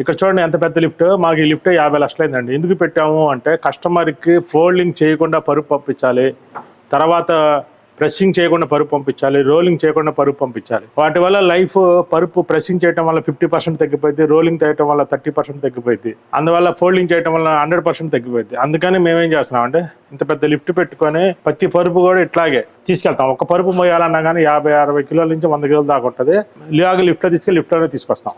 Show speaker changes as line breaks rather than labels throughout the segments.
ఇక్కడ చూడండి ఎంత పెద్ద లిఫ్ట్. మాకు ఈ లిఫ్ట్ యాభై లక్షలు అయిందండి ఎందుకు పెట్టాము అంటే కస్టమర్కి ఫోల్డింగ్ చేయకుండా పరుపు పంపించాలి తర్వాత ప్రెస్సింగ్ చేయకుండా పరుపు పంపించాలి రోలింగ్ చేయకుండా పరుపు పంపించాలి. వాటి వల్ల లైఫ్ పరుపు ప్రెస్సింగ్ చేయడం వల్ల ఫిఫ్టీ పర్సెంట్ తగ్గిపోయింది రోలింగ్ చేయడం వల్ల థర్టీ పర్సెంట్ తగ్గిపోయింది. అందువల్ల ఫోల్డింగ్ చేయడం వల్ల హండ్రెడ్ పర్సెంట్ తగ్గిపోయింది. అందుకని మేమేం చేస్తున్నాం అంటే ఇంత పెద్ద లిఫ్ట్ పెట్టుకొని ప్రతి పరుపు కూడా ఇట్లాగే తీసుకెళ్తాం. ఒక పరుపు మోయాలన్నా కానీ యాభై అరవై కిలోల నుంచి వంద కిలోల దాకా ఉంటుంది. ఇలాగ లిఫ్ట్లో తీసుకెళ్ళి లిఫ్ట్లోనే తీసుకొస్తాం.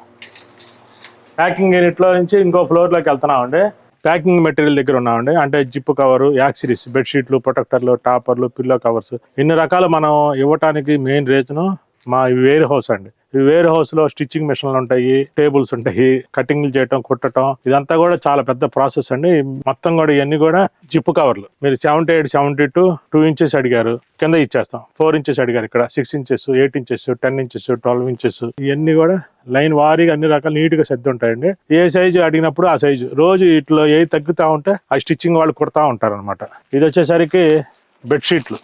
ప్యాకింగ్ యూనిట్లో నుంచి ఇంకో ఫ్లోర్లోకి వెళ్తున్నామండి. ప్యాకింగ్ మెటీరియల్ దగ్గర ఉన్నామండి. అంటే జిప్ కవర్ యాక్సిరీస్ బెడ్షీట్లు ప్రొటెక్టర్లు టాపర్లు పిల్లో కవర్స్. ఇన్ని రకాలు మనం ఇవ్వటానికి మెయిన్ రీజను మా వేర్ హౌస్ అండి. వేర్ హౌస్లో స్టిచ్చింగ్ మిషన్లు ఉంటాయి టేబుల్స్ ఉంటాయి కటింగ్లు చేయటం కుట్టడం ఇదంతా కూడా చాలా పెద్ద ప్రాసెస్ అండి. మొత్తం కూడా ఇవన్నీ కూడా జిప్ కవర్లు. మీరు seventy eight seventy two two inches అడిగారు కింద ఇచ్చేస్తాం. ఫోర్ ఇంచెస్ అడిగారు ఇక్కడ six inches eight inches ten inches twelve inches ఇవన్నీ కూడా లైన్ వారీగా అన్ని రకాలు నీట్గా సర్ది ఉంటాయండి. ఏ సైజు అడిగినప్పుడు ఆ సైజు. రోజు ఇట్లో ఏ తగ్గుతా ఉంటే ఆ స్టిచ్చింగ్ వాళ్ళు కుడతా ఉంటారు అనమాట ఇది వచ్చేసరికి బెడ్షీట్లు.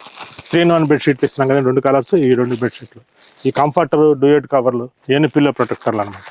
త్రీ నాన్ వన్ బెడ్షీట్లు ఇస్తున్నాం కదా రెండు కలర్స్ ఈ రెండు బెడ్షీట్లు. ఈ కంఫర్టర్ డ్యూయట్ కవర్లు ఎన్ని పిల్లో ప్రొటెక్టర్లు అనమాట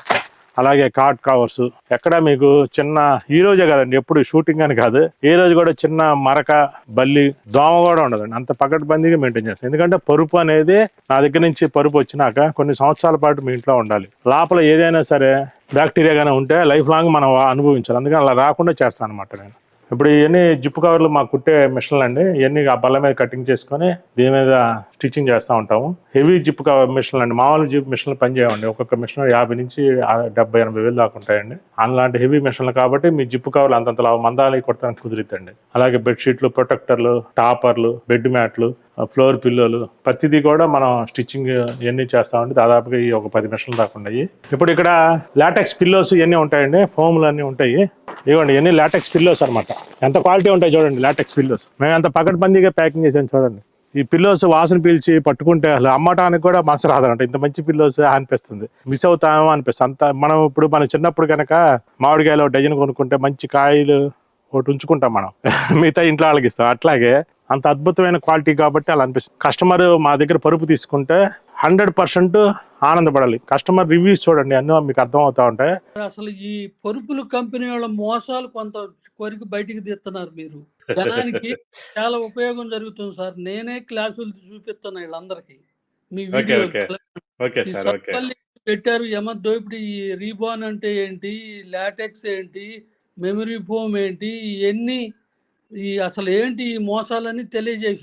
అలాగే కాట్ కవర్స్. ఎక్కడ మీకు చిన్న ఈ రోజే కదండి ఎప్పుడు షూటింగ్ అని కాదు ఏ రోజు కూడా చిన్న మరక బల్లి దోమ కూడా ఉండదండి అంత పకడ్బందీగా మెయింటైన్ చేస్తాం. ఎందుకంటే పరుపు అనేది నా దగ్గర నుంచి పరుపు వచ్చినాక కొన్ని సంవత్సరాల పాటు మీ ఇంట్లో ఉండాలి. లోపల ఏదైనా సరే బ్యాక్టీరియా కానీ ఉంటే లైఫ్ లాంగ్ మనం అనుభవించాలి. అందుకని అలా రాకుండా చేస్తాను అనమాట నేను. ఇప్పుడు ఇవన్నీ జిప్పు కవర్లు మాకు కుట్టే మిషన్లు అండి. ఇవన్నీ ఆ బల్ల మీద కటింగ్ చేసుకొని దీని మీద స్టిచ్చింగ్ చేస్తూ ఉంటాము. హెవీ జిప్పు కవర్ మిషన్లు అండి. మామూలు జిప్ మిషన్లు పనిచేయండి ఒక్కొక్క మిషన్ యాభై నుంచి డెబ్బై ఎనభై వేలు దాకా ఉంటాయండి. అలాంటి హెవీ మిషన్లు కాబట్టి మీ జిప్పు కవర్లు అంతంత మందాలి కొడతానికి కుదిరిద్దండి. అలాగే బెడ్షీట్లు ప్రొటెక్టర్లు టాపర్లు బెడ్ మ్యాట్లు ఫ్లోర్ పిల్లోలు. ప్రతిదీ కూడా మనం స్టిచ్చింగ్ ఇవన్నీ చేస్తామండి. దాదాపుగా ఈ ఒక పది మిషన్లు దాకా ఉన్నాయి. ఇప్పుడు ఇక్కడ లాటెక్స్ పిల్లోస్ ఇవన్నీ ఉంటాయండి. ఫోమ్లు అన్నీ ఉంటాయి. ఇవ్వండి ఇవన్నీ లాటెక్స్ పిల్లోస్ అన్నమాట. ఎంత క్వాలిటీ ఉంటాయి చూడండి లాటెక్స్ పిల్లోస్. మేము ఎంత పకడ్బందీగా ప్యాకింగ్ చేసాం చూడండి. ఈ పిల్లోస్ వాసన పీల్చి పట్టుకుంటే అసలు అమ్మటానికి కూడా మనసు రాదంట. ఇంత మంచి పిల్లోస్ అనిపిస్తుంది. మిస్ అవుతామో అనిపిస్తుంది. అంత మనం ఇప్పుడు మన చిన్నప్పుడు కనుక మామిడికాయలు ఒక డజన్ కొనుక్కుంటే మంచి కాయలు ఒకటి ఉంచుకుంటాం మనం. మిగతా ఇంట్లో వాళ్ళకి ఇస్తాం. అట్లాగే అంత అద్భుతమైన క్వాలిటీ కాబట్టి అలా అనిపిస్తుంది. కస్టమర్ మా దగ్గర పరుపు తీసుకుంటే హండ్రెడ్ పర్సెంట్ ఆనందపడాలి. కస్టమర్ రివ్యూస్ చూడండి అన్నీ మీకు అర్థం అవుతా ఉంటాయి
అసలు ఈ పరుపుల కంపెనీ వాళ్ళ మోసాలు కొంత కొరికి బయటికి తీస్తున్నారు మీరు. జనానికి చాలా ఉపయోగం జరుగుతుంది సార్. నేనే క్లాసులు చూపిస్తున్నా వీళ్ళందరికీ. మీ వీడియో పెట్టారు యమద్దో ఇప్పుడు ఈ రీబాన్ అంటే ఏంటి లాటెక్స్ ఏంటి మెమరీ ఫోమ్ ఏంటి ఇవన్నీ ఈ అసలు ఏంటి ఈ మోసాలని తెలియజేశారు.